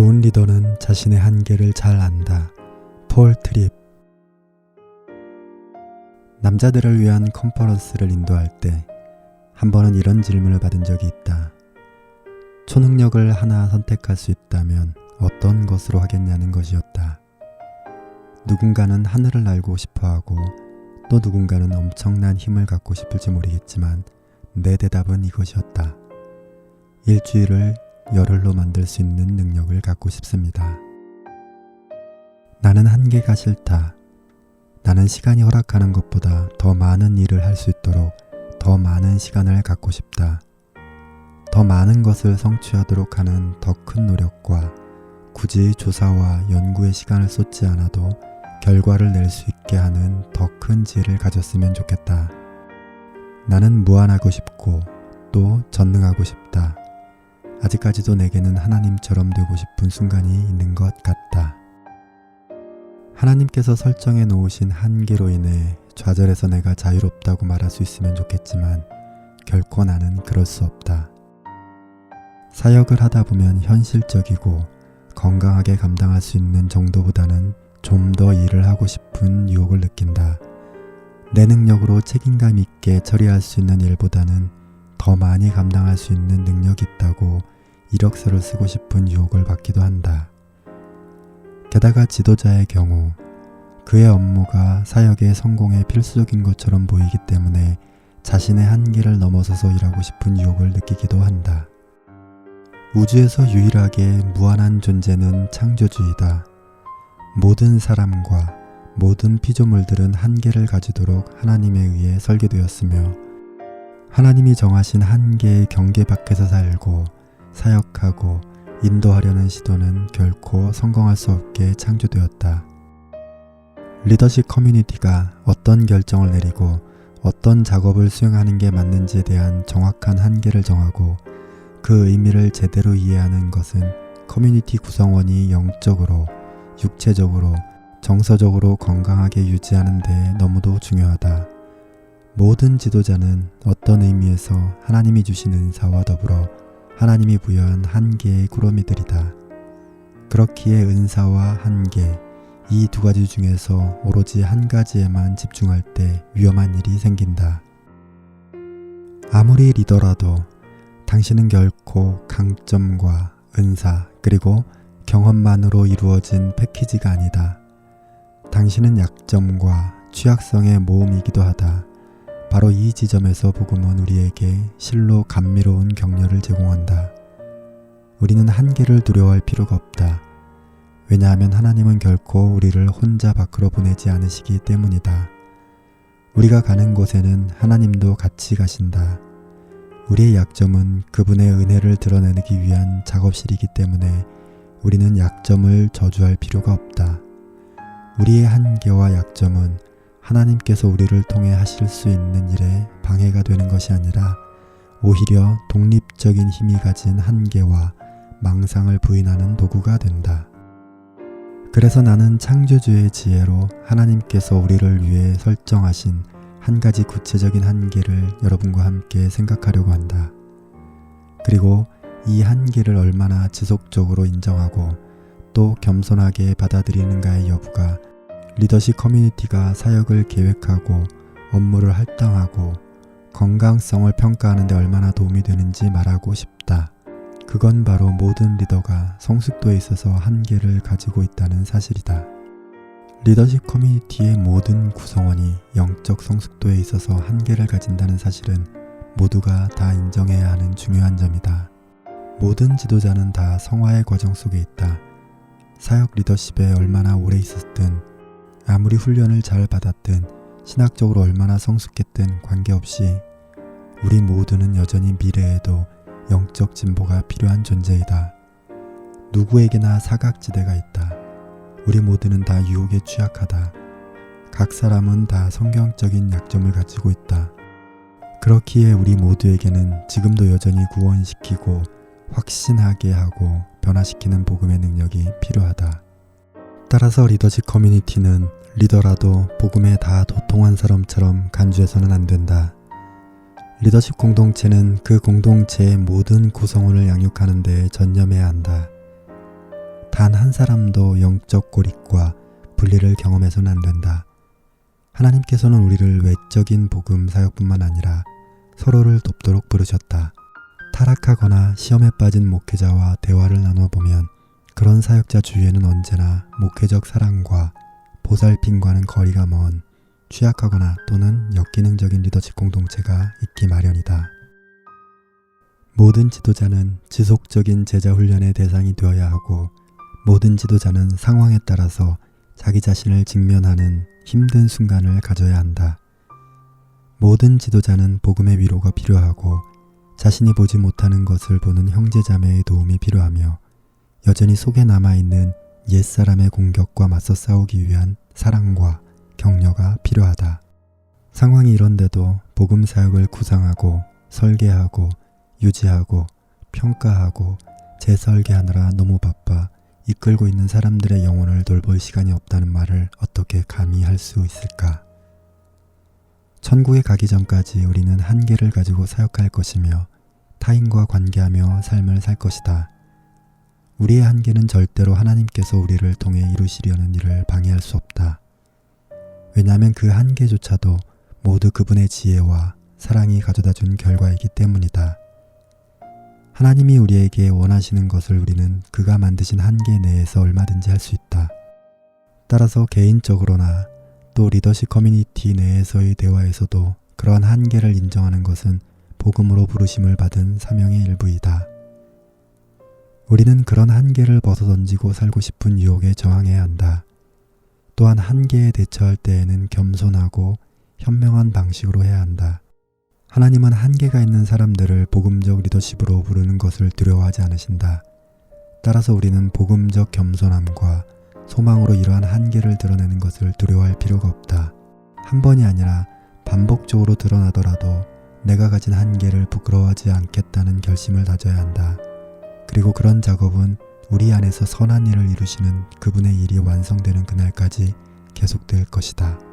좋은 리더는 자신의 한계를 잘 안다. 폴 트립 남자들을 위한 컨퍼런스를 인도할 때 한 번은 이런 질문을 받은 적이 있다. 초능력을 하나 선택할 수 있다면 어떤 것으로 하겠냐는 것이었다. 누군가는 하늘을 날고 싶어 하고 또 누군가는 엄청난 힘을 갖고 싶을지 모르겠지만 내 대답은 이것이었다. 일주일을 열흘로 만들 수 있는 능력을 갖고 싶습니다. 나는 한계가 싫다. 나는 시간이 허락하는 것보다 더 많은 일을 할 수 있도록 더 많은 시간을 갖고 싶다. 더 많은 것을 성취하도록 하는 더 큰 노력과 굳이 조사와 연구의 시간을 쏟지 않아도 결과를 낼 수 있게 하는 더 큰 지혜를 가졌으면 좋겠다. 나는 무한하고 싶고 또 전능하고 싶다. 아직까지도 내게는 하나님처럼 되고 싶은 순간이 있는 것 같다. 하나님께서 설정해 놓으신 한계로 인해 좌절해서 내가 자유롭다고 말할 수 있으면 좋겠지만 결코 나는 그럴 수 없다. 사역을 하다 보면 현실적이고 건강하게 감당할 수 있는 정도보다는 좀 더 일을 하고 싶은 유혹을 느낀다. 내 능력으로 책임감 있게 처리할 수 있는 일보다는 더 많이 감당할 수 있는 능력이 있다고 이력서를 쓰고 싶은 유혹을 받기도 한다. 게다가 지도자의 경우 그의 업무가 사역의 성공에 필수적인 것처럼 보이기 때문에 자신의 한계를 넘어서서 일하고 싶은 유혹을 느끼기도 한다. 우주에서 유일하게 무한한 존재는 창조주이다. 모든 사람과 모든 피조물들은 한계를 가지도록 하나님에 의해 설계되었으며 하나님이 정하신 한계의 경계 밖에서 살고 사역하고 인도하려는 시도는 결코 성공할 수 없게 창조되었다. 리더십 커뮤니티가 어떤 결정을 내리고 어떤 작업을 수행하는 게 맞는지에 대한 정확한 한계를 정하고 그 의미를 제대로 이해하는 것은 커뮤니티 구성원이 영적으로, 육체적으로, 정서적으로 건강하게 유지하는 데 너무도 중요하다. 모든 지도자는 어떤 의미에서 하나님이 주신 은사와 더불어 하나님이 부여한 한계의 꾸러미들이다. 그렇기에 은사와 한계, 이 두 가지 중에서 오로지 한 가지에만 집중할 때 위험한 일이 생긴다. 아무리 리더라도 당신은 결코 강점과 은사 그리고 경험만으로 이루어진 패키지가 아니다. 당신은 약점과 취약성의 모음이기도 하다. 바로 이 지점에서 복음은 우리에게 실로 감미로운 격려를 제공한다. 우리는 한계를 두려워할 필요가 없다. 왜냐하면 하나님은 결코 우리를 혼자 밖으로 보내지 않으시기 때문이다. 우리가 가는 곳에는 하나님도 같이 가신다. 우리의 약점은 그분의 은혜를 드러내기 위한 작업실이기 때문에 우리는 약점을 저주할 필요가 없다. 우리의 한계와 약점은 하나님께서 우리를 통해 하실 수 있는 일에 방해가 되는 것이 아니라 오히려 독립적인 힘이 가진 한계와 망상을 부인하는 도구가 된다. 그래서 나는 창조주의 지혜로 하나님께서 우리를 위해 설정하신 한 가지 구체적인 한계를 여러분과 함께 생각하려고 한다. 그리고 이 한계를 얼마나 지속적으로 인정하고 또 겸손하게 받아들이는가의 여부가 리더십 커뮤니티가 사역을 계획하고 업무를 할당하고 건강성을 평가하는 데 얼마나 도움이 되는지 말하고 싶다. 그건 바로 모든 리더가 성숙도에 있어서 한계를 가지고 있다는 사실이다. 리더십 커뮤니티의 모든 구성원이 영적 성숙도에 있어서 한계를 가진다는 사실은 모두가 다 인정해야 하는 중요한 점이다. 모든 지도자는 다 성화의 과정 속에 있다. 사역 리더십에 얼마나 오래 있었든, 아무리 훈련을 잘 받았든, 신학적으로 얼마나 성숙했든 관계없이 우리 모두는 여전히 미래에도 영적 진보가 필요한 존재이다. 누구에게나 사각지대가 있다. 우리 모두는 다 유혹에 취약하다. 각 사람은 다 성경적인 약점을 가지고 있다. 그렇기에 우리 모두에게는 지금도 여전히 구원시키고 확신하게 하고 변화시키는 복음의 능력이 필요하다. 따라서 리더십 커뮤니티는 리더라도 복음에 다 도통한 사람처럼 간주해서는 안 된다. 리더십 공동체는 그 공동체의 모든 구성원을 양육하는 데 전념해야 한다. 단 한 사람도 영적 고립과 분리를 경험해서는 안 된다. 하나님께서는 우리를 외적인 복음 사역뿐만 아니라 서로를 돕도록 부르셨다. 타락하거나 시험에 빠진 목회자와 대화를 나눠 보면 그런 사역자 주위에는 언제나 목회적 사랑과 보살핌과는 거리가 먼 취약하거나 또는 역기능적인 리더십 공동체가 있기 마련이다. 모든 지도자는 지속적인 제자 훈련의 대상이 되어야 하고 모든 지도자는 상황에 따라서 자기 자신을 직면하는 힘든 순간을 가져야 한다. 모든 지도자는 복음의 위로가 필요하고 자신이 보지 못하는 것을 보는 형제자매의 도움이 필요하며 여전히 속에 남아있는 옛사람의 공격과 맞서 싸우기 위한 사랑과 격려가 필요하다. 상황이 이런데도 복음 사역을 구상하고 설계하고 유지하고 평가하고 재설계하느라 너무 바빠 이끌고 있는 사람들의 영혼을 돌볼 시간이 없다는 말을 어떻게 감히 할 수 있을까? 천국에 가기 전까지 우리는 한계를 가지고 사역할 것이며 타인과 관계하며 삶을 살 것이다. 우리의 한계는 절대로 하나님께서 우리를 통해 이루시려는 일을 방해할 수 없다. 왜냐하면 그 한계조차도 모두 그분의 지혜와 사랑이 가져다 준 결과이기 때문이다. 하나님이 우리에게 원하시는 것을 우리는 그가 만드신 한계 내에서 얼마든지 할 수 있다. 따라서 개인적으로나 또 리더십 커뮤니티 내에서의 대화에서도 그러한 한계를 인정하는 것은 복음으로 부르심을 받은 사명의 일부이다. 우리는 그런 한계를 벗어던지고 살고 싶은 유혹에 저항해야 한다. 또한 한계에 대처할 때에는 겸손하고 현명한 방식으로 해야 한다. 하나님은 한계가 있는 사람들을 복음적 리더십으로 부르는 것을 두려워하지 않으신다. 따라서 우리는 복음적 겸손함과 소망으로 이러한 한계를 드러내는 것을 두려워할 필요가 없다. 한 번이 아니라 반복적으로 드러나더라도 내가 가진 한계를 부끄러워하지 않겠다는 결심을 다져야 한다. 그리고 그런 작업은 우리 안에서 선한 일을 이루시는 그분의 일이 완성되는 그날까지 계속될 것이다.